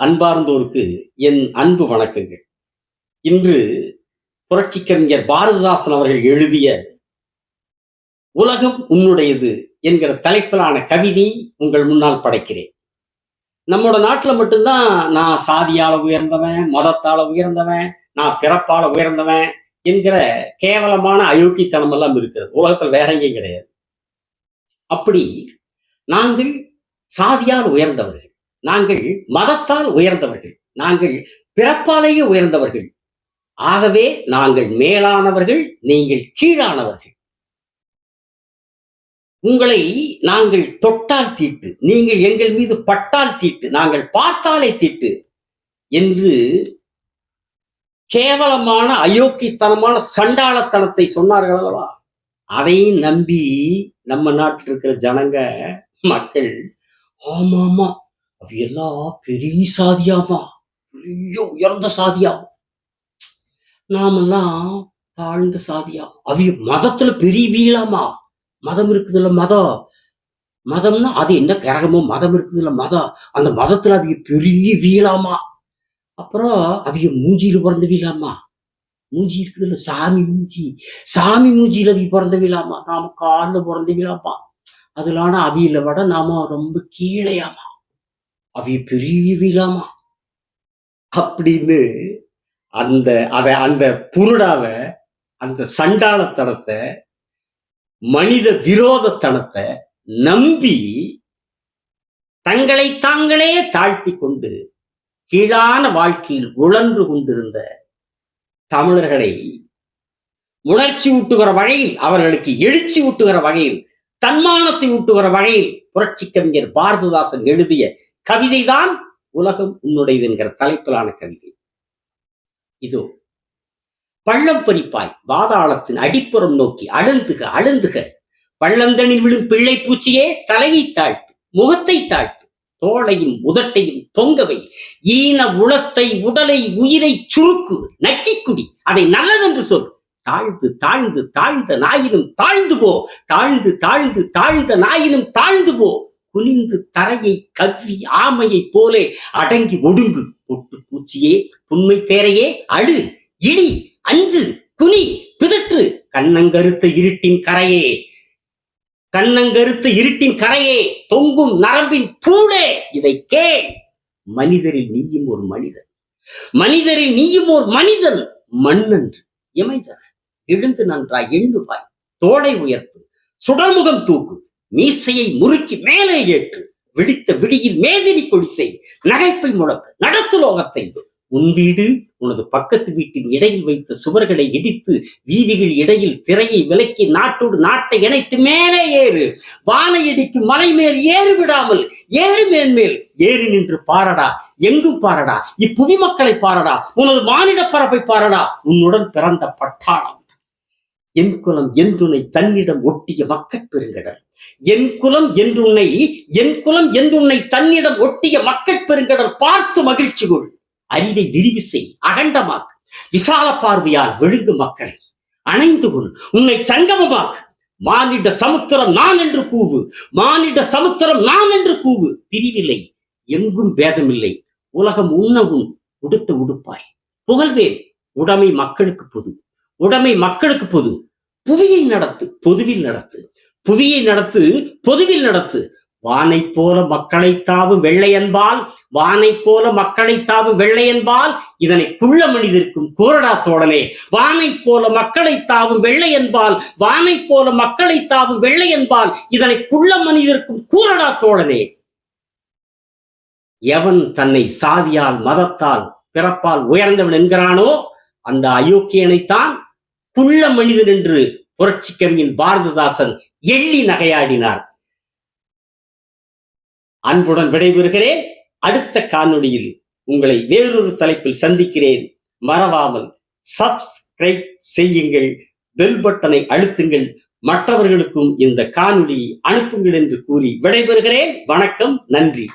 அன்பார்ந்தோருக்கு என் அன்பு வணக்கங்கள். இன்று புரட்சி கவிஞர் பாரதிதாசன் அவர்கள் எழுதிய உலகம் உன்னுடையது என்கிற தலைப்பிலான கவிதை உங்கள் முன்னால் படைக்கிறேன். நம்மளோட நாட்டுல மட்டும்தான் நான் சாதியால உயர்ந்தவன் மதத்தால உயர்ந்தவன் நான் பிறப்பால உயர்ந்தவன் என்கிற கேவலமான அயோக்கித்தனம் எல்லாம் இருக்கிறது. உலகத்துல வேற எங்கேயும் கிடையாது. அப்படி நாங்கள் சாதியால் உயர்ந்தவர்கள். நாங்கள் மதத்தால் உயர்ந்தவர்கள் நாங்கள் பிறப்பாலேயே உயர்ந்தவர்கள். ஆகவே நாங்கள் மேலானவர்கள் நீங்கள் கீழானவர்கள். உங்களை நாங்கள் தொட்டால் தீட்டு நீங்கள் எங்கள் மீது பட்டால் தீட்டு நாங்கள் பார்த்தாலே தீட்டு என்று கேவலமான அயோக்கியத்தனமான சண்டாளத்தனத்தை சொன்னார்கள் அல்லவா? அதையும் நம்பி நம்ம நாட்டில் இருக்கிற ஜனங்க மக்கள் ஆமாமா அவையெல்லாம் பெரிய சாதியாமா பெரிய உயர்ந்த சாதியாம். நாமெல்லாம் தாழ்ந்த சாதியா. அவைய மதத்துல பெரிய வீலாமா மதம் இருக்குதுல்ல மதம் மதம்னா அது என்ன கிரகமோ மதம் இருக்குதுல்ல மதம் அந்த மதத்துல அவைய பெரிய வீலாமா அப்புறம் அவைய மூஞ்சியில பிறந்த வீலாமா மூஞ்சி இருக்குதுல்ல சாமி மூஞ்சி. சாமி மூஞ்சியில அவிய பிறந்த வீலாமா நாம காலில் பிறந்த வீலாமா அதுலான அவியில விட நாம ரொம்ப கீழையாமா அவை பெரிய அப்படின்னு அந்த அதை அந்த புருடாவ அந்த சண்டாளத்தனத்தை மனித விரோதத்தனத்தை நம்பி தங்களை தாங்களே தாழ்த்தி கொண்டு கீழான வாழ்க்கையில் உழன்று கொண்டிருந்த தமிழர்களை உணர்ச்சி ஊட்டுகிற வகையில் அவர்களுக்கு எழுச்சி ஊட்டுகிற வகையில் தன்மானத்தை ஊட்டுகிற வகையில் புரட்சி கவிஞர் பாரதிதாசன் எழுதிய கவிதைதான் உலகம் உன்னுடையது என்கிற தலைப்பிலான கவிதை. இதோ பள்ளம் பறிப்பாய் வாதாளத்தின் அடிப்புறம் நோக்கி அழுந்துக அழுந்துக. பள்ளந்தனில் விழும் பிள்ளை பூச்சியே தலையை தாழ்த்து முகத்தை தாழ்த்து தோளையும் உதட்டையும் தொங்கவை. ஈன உளத்தை உடலை உயிரை சுருக்கு நக்கிக்குடி அதை நல்லதென்று சொல். தாழ்ந்து தாழ்ந்து தாழ்ந்த நாயினும் தாழ்ந்து போ. தாழ்ந்து தாழ்ந்து தாழ்ந்த நாயினும் தாழ்ந்து போ. குனிந்து தரையை கவ்வி ஆமையைப் போலே அடங்கி ஒடுங்கு. பொட்டு பூச்சியே புண்மை தேரையே அழு இடி அஞ்சு குனி பிதற்று. கண்ணங்கருத்த இருட்டின் கரையே கண்ணங்கருத்த இருட்டின் கரையே தொங்கும் நரம்பின் தூளே. இதை கே மனிதரில் நீயும் ஒரு மனிதன். மனிதரில் நீயும் ஒரு மனிதன். மண்ணன்று இமைதன எழுந்து நன்றாய் எண்ணுவாய் தோளை உயர்த்து சுடர்முகம் தூக்கு. மீசையை முறுக்கி மேலே ஏற்று விழித்த விழியில் மேதினி கொடிசை நகைப்பை முழக்கு நடத்து லோகத்தை. உன் வீடு உனது பக்கத்து வீட்டின் இடையில் வைத்த சுவர்களை இடித்து வீதிகள் இடையில் திரையை விலக்கி நாட்டோடு நாட்டை இணைத்து மேலே ஏறு. வானை இடிக்கும் மலை மேல் ஏறு விடாமல் ஏறு மேன்மேல் ஏறி நின்று பாரடா எங்கும் பாரடா இப்புவி மக்களை பாரடா உனது மானிட பரப்பை பாரடா உன்னுடன் பிறந்த பட்டாளம். என் குலம் என்றுனை தன்னிடம் ஒட்டிய மக்கட் பெருங்கடல். என் குலம் என்றுன்னை என் குலம் என்றுன்னை தன்னிடம் ஒட்டிய மக்கட் பெருங்கடல் பார்த்து மகிழ்ச்சி கொள். அறிவை விரிவு செய் அகண்டமாக்கு விசால பார்வையால் விழுங்கு மக்களை. அணைந்து கொள் உன்னை சங்கமமாக்கு மானிட சமுத்திரம் நான் என்று கூவு. மானிட சமுத்திரம் நான் என்று கூவு. பிரிவில்லை எங்கும் பேதமில்லை. உலகம் உண்ணவும் உடுத்த உடுப்பாய். புகழ்வேன் உடைமை மக்களுக்கு பொது. உடைமை மக்களுக்கு பொது. புவியை நடத்து பொதுவில் நடத்து. புவியை நடத்து பொதுவில் நடத்து. வானை போல மக்களை தாவும் வெள்ளையன்பால் வானை போல மக்களை தாவும் வெள்ளையன்பால். இதனை குள்ள மனிதிற்கும் கோரடா தோழனே. வானை போல மக்களை தாவும் வெள்ளையன்பால் வானை போல மக்களை தாவும் வெள்ளையன்பால். இதனை குள்ள மனிதர்க்கும் கூரடா தோழனே. எவன் தன்னை சாதியால் மதத்தால் பிறப்பால் உயர்ந்தவன் என்கிறானோ அந்த அயோக்கியனைத்தான் குள்ள மனிதன் என்று புரட்சி கவிஞன் பாரதிதாசன் எள்ளி நகையாடினார். அன்புடன் விடைபெறுகிறேன். அடுத்த காணொளியில் உங்களை வேறொரு தலைப்பில் சந்திக்கிறேன். மறவாமல் சப்ஸ்கிரைப் செய்யுங்கள். பெல் பட்டனை அழுத்துங்கள். மற்றவர்களுக்கும் இந்த காணொளியை அனுப்புங்கள் என்று கூறி விடைபெறுகிறேன். வணக்கம். நன்றி.